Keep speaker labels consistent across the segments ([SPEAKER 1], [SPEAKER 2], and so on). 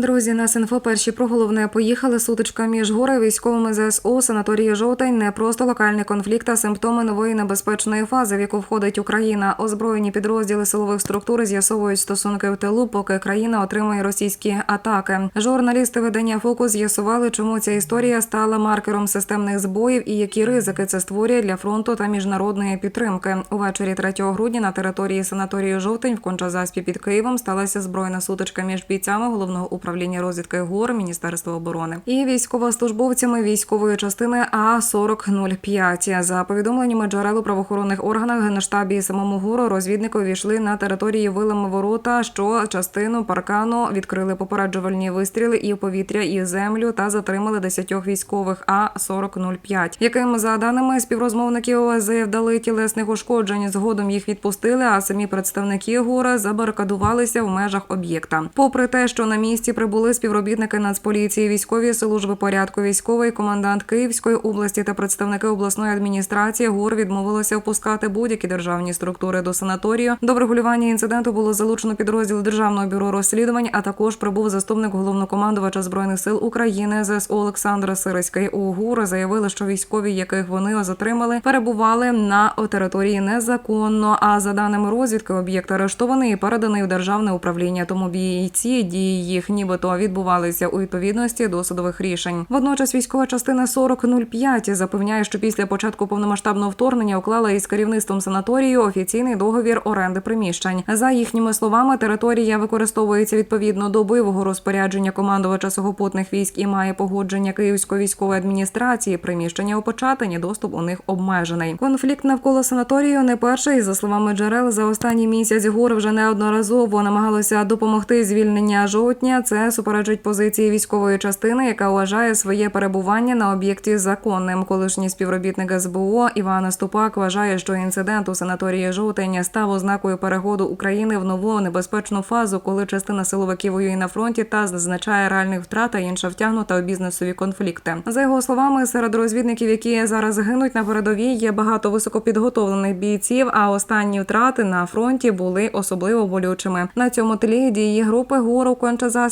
[SPEAKER 1] Друзі, нас інфо перші про головне поїхали. Сутичка між гори військовими ЗСУ санаторії Жовтень не просто локальний конфлікт, а симптоми нової небезпечної фази, в яку входить Україна. Озброєні підрозділи силових структур з'ясовують стосунки в тилу, поки країна отримує російські атаки. Журналісти видання Фокус з'ясували, чому ця історія стала маркером системних збоїв і які ризики це створює для фронту та міжнародної підтримки. Увечері 3 грудня на території санаторію Жовтень в Кончазаспі під Києвом сталася збройна сутичка між бійцями головного управління розвідки ГОР Міністерства оборони і військовослужбовцями військової частини А 4005 За повідомленнями джерел у правоохоронних органах генштабі і самому ГОРу розвідники увійшли на території вилами ворота, що частину паркану відкрили попереджувальні вистріли і повітря, і землю та затримали десятьох військових А 4005 яким за даними співрозмовників завдали тілесних ушкоджень. Згодом їх відпустили, а самі представники ГОРа забарикадувалися в межах об'єкта. Попри те, що на місці прибули співробітники Нацполіції, військові служби порядку військовий комендант Київської області та представники обласної адміністрації ГУР відмовилося впускати будь-які державні структури до санаторію. До врегулювання інциденту було залучено підрозділ Державного бюро розслідувань, а також прибув заступник головнокомандувача збройних сил України ЗСУ Олександра Сириський. У ГУР заявили, що військові, яких вони затримали, перебували на території незаконно. А за даними розвідки, об'єкт арештований і переданий в державне управління. Тому бійці дії їх нібито відбувалися у відповідності до судових рішень. Водночас військова частина 4005 запевняє, що після початку повномасштабного вторгнення уклала із керівництвом санаторію офіційний договір оренди приміщень. За їхніми словами, територія використовується відповідно до бойового розпорядження командувача сухопутних військ і має погодження Київської військової адміністрації. Приміщення опечатані, доступ у них обмежений. Конфлікт навколо санаторію не перший. За словами джерел, за останній місяць гор вже неодноразово намагалося допомогти звільнення жовтня. Це суперечить позиції військової частини, яка вважає своє перебування на об'єкті законним. Колишній співробітник СБУ Іван Ступак вважає, що інцидент у санаторії жовтень став ознакою переходу України в нову небезпечну фазу, коли частина силовиків воює на фронті та зазначає реальних втрат, а інша втягнута у бізнесові конфлікти. За його словами, серед розвідників, які зараз гинуть на передовій, є багато високопідготовлених бійців. А останні втрати на фронті були особливо болючими. На цьому тлі дії групи гору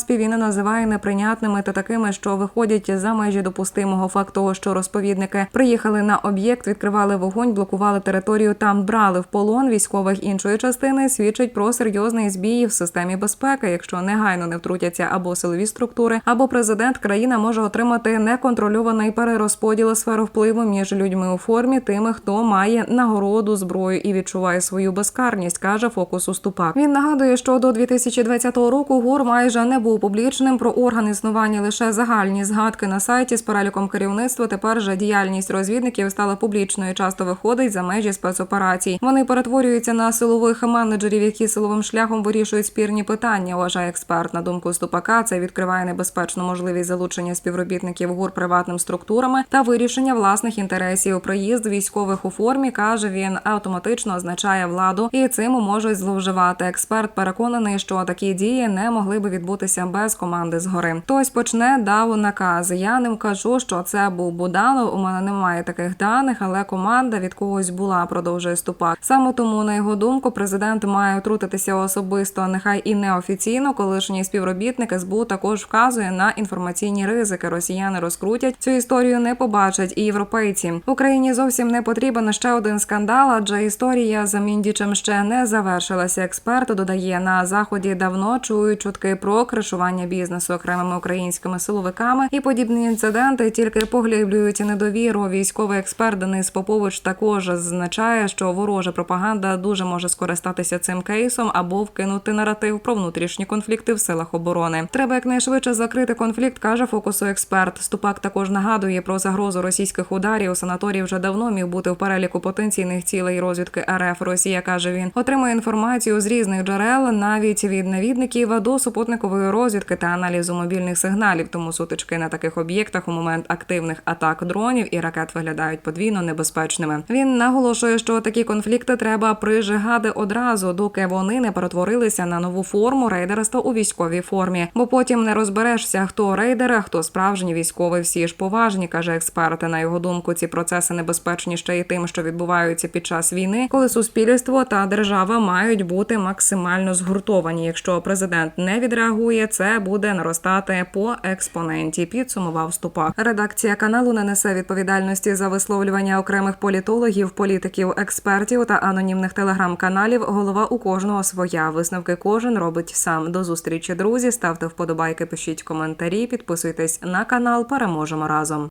[SPEAKER 1] Кончазаспі він називає неприйнятними та такими, що виходять за межі допустимого факт того, що розповідники приїхали на об'єкт, відкривали вогонь, блокували територію. Там брали в полон військових іншої частини. Свідчить про серйозний збій в системі безпеки. Якщо негайно не втрутяться або силові структури, або президент, країна може отримати неконтрольований перерозподіл сферу впливу між людьми у формі тими, хто має нагороду зброю і відчуває свою безкарність, каже фокус Уступак. Він нагадує, що до 2020 року ГУР майже не був публічним. Про орган існування лише загальні згадки на сайті з переліком керівництва. Тепер же діяльність розвідників стала публічною. Часто виходить за межі спецоперацій. Вони перетворюються на силових менеджерів, які силовим шляхом вирішують спірні питання. Вважає експерт. На думку Ступака, це відкриває небезпечну можливість залучення співробітників ГУР приватним структурами та вирішення власних інтересів. Приїзд військових у формі каже він автоматично означає владу, і цим можуть зловживати. Експерт переконаний, що такі дії не могли би відбутися без команди згори. Хтось почне дав наказ. Я не кажу, що це був Буданов. У мене немає таких даних, але команда від когось була. Продовжує ступак. Саме тому, на його думку, президент має втрутитися особисто, нехай і неофіційно. Колишній співробітник СБУ також вказує на інформаційні ризики. Росіяни розкрутять цю історію, не побачать і європейці. Україні зовсім не потрібен ще один скандал, адже історія за Міндічем ще не завершилася. Експерт додає на заході давно чують чутки про кришування бізнесу окремими українськими силовиками і подібні інциденти тільки поглиблюють недовіру. Військовий експерт Денис Попович також зазначає, що ворожа пропаганда дуже може скористатися цим кейсом або вкинути наратив про внутрішні конфлікти в силах оборони. Треба якнайшвидше закрити конфлікт, каже фокусу експерт. Ступак також нагадує про загрозу російських ударів. Санаторій вже давно міг бути в переліку потенційних цілей розвідки РФ. Росія каже він отримує інформацію з різних джерел, навіть від навідників до супутникової розвідки та аналізу мобільних сигналів. Тому сутички на таких об'єктах у момент активних атак дронів і ракет виглядають подвійно небезпечними. Він наголошує, що такі конфлікти треба прижигати одразу, доки вони не перетворилися на нову форму рейдерства у військовій формі. Бо потім не розберешся, хто рейдер, а хто справжній військовий. Всі ж поважні, каже експерт. На його думку, ці процеси небезпечні ще й тим, що відбуваються під час війни, коли суспільство та держава мають бути максимально згуртовані. Якщо президент не відреагує, це це буде наростати по експоненті. Підсумував ступак. Редакція каналу не несе відповідальності за висловлювання окремих політологів, політиків, експертів та анонімних телеграм-каналів. Голова у кожного своя. Висновки кожен робить сам. До зустрічі, друзі. Ставте вподобайки, пишіть коментарі, підписуйтесь на канал. Переможемо разом.